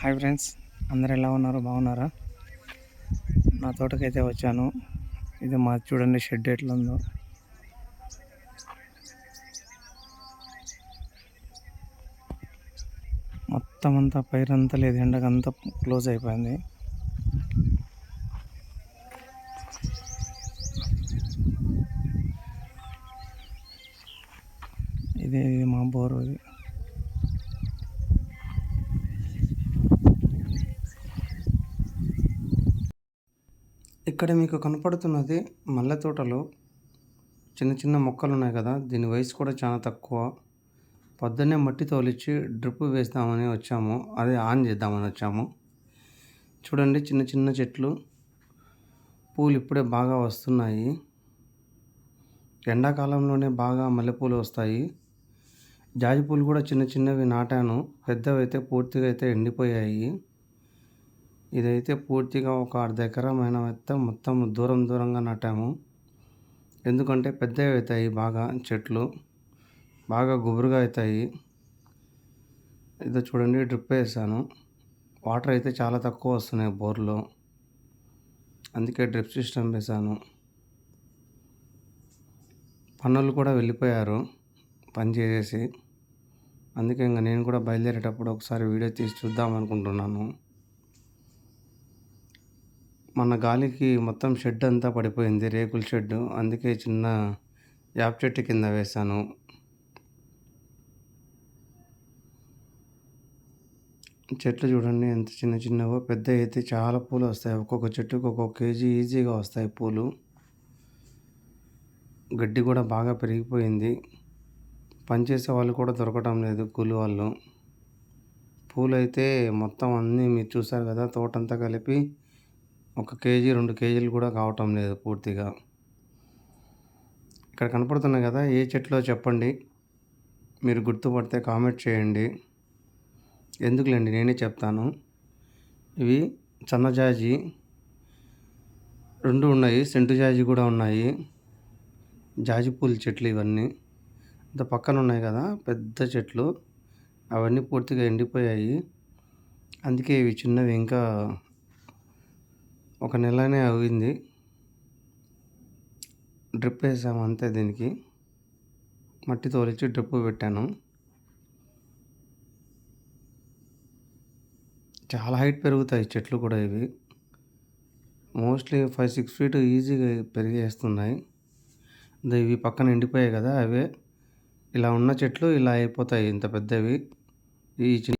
Hi friends అందరు ఎలా ఉన్నారు? బాగున్నారా? నా తోటకైతే వచ్చాను. ఇది మా చూడండి షెడ్ ఎట్లా ఉందో మొత్తం అంతా పైరంతా లేదు ఎండకంతా క్లోజ్ అయిపోయింది. ఇది మా బోరు ఇది. ఇక్కడ మీకు కనపడుతున్నది మల్లె తోటలో. చిన్న చిన్న మొక్కలు ఉన్నాయి కదా దీని వయసు కూడా చాలా తక్కువ. పొద్దున్నే మట్టి తోలిచ్చి డ్రిప్ వేస్తామని వచ్చాము. అదే ఆన్ చేద్దామని వచ్చాము. చూడండి చిన్న చిన్న చెట్లు. పూలు ఇప్పుడే బాగా వస్తున్నాయి. ఎండాకాలంలోనే బాగా మల్లెపూలు వస్తాయి. జాజి పూలు కూడా చిన్న చిన్నవి నాటాను. పెద్దవి అయితే పూర్తిగా అయితే ఎండిపోయాయి. ఇదైతే పూర్తిగా ఒక అర్ధ ఎకరమైన అయితే మొత్తం దూరం దూరంగా నాటాము. ఎందుకంటే పెద్దవి అవుతాయి బాగా చెట్లు బాగా గుబురుగా అవుతాయి. ఇదో చూడండి డ్రిప్ వేసాను. వాటర్ అయితే చాలా తక్కువ వస్తున్నాయి బోర్లో. అందుకే డ్రిప్ సిస్టమ్ వేసాను. పనులు కూడా వెళ్ళిపోయారు పని చేసేసి. అందుకే ఇంకా నేను కూడా బయలుదేరేటప్పుడు ఒకసారి వీడియో తీసి చూద్దాం అనుకుంటున్నాను. మన గాలికి మొత్తం షెడ్ అంతా పడిపోయింది రేకుల షెడ్. అందుకే చిన్న యాప్ చెట్టు కింద వేశాను. చెట్లు చూడండి ఎంత చిన్న చిన్నవో. పెద్ద అయితే చాలా పూలు వస్తాయి. ఒక్కొక్క చెట్టుకు ఒక్కొక్క కేజీ ఈజీగా వస్తాయి పూలు. గడ్డి కూడా బాగా పెరిగిపోయింది. పనిచేసే వాళ్ళు కూడా దొరకటం లేదు కూలి వాళ్ళు. పూలు అయితే మొత్తం అన్నీ మీరు చూసారు కదా తోటంతా కలిపి ఒక కేజీ రెండు కేజీలు కూడా కావటం లేదు పూర్తిగా. ఇక్కడ కనపడుతున్నాయి కదా ఏ చెట్లో చెప్పండి. మీరు గుర్తుపడితే కామెంట్ చేయండి. ఎందుకులేండి? నేనే చెప్తాను. ఇవి సన్నజాజి రెండు ఉన్నాయి సెంటు జాజి కూడా ఉన్నాయి. జాజి పూల చెట్లు ఇవన్నీ. ఇంత పక్కన ఉన్నాయి కదా పెద్ద చెట్లు. అవన్నీ పూర్తిగా ఎండిపోయాయి. అందుకే ఇవి చిన్నవి ఇంకా ఒక నెలనే అయింది డ్రిప్ వేసాము అంతే దీనికి. మట్టి తోలిచ్చి డ్రిప్ పెట్టాను. చాలా హైట్ పెరుగుతాయి చెట్లు కూడా ఇవి. మోస్ట్లీ ఫైవ్ సిక్స్ ఫీట్ ఈజీగా పెరిగేస్తున్నాయి ఇవి పక్కన ఎండిపోయాయి కదా అవే. ఇలా ఉన్న చెట్లు ఇలా అయిపోతాయి ఇంత పెద్దవి. ఈ చిన్న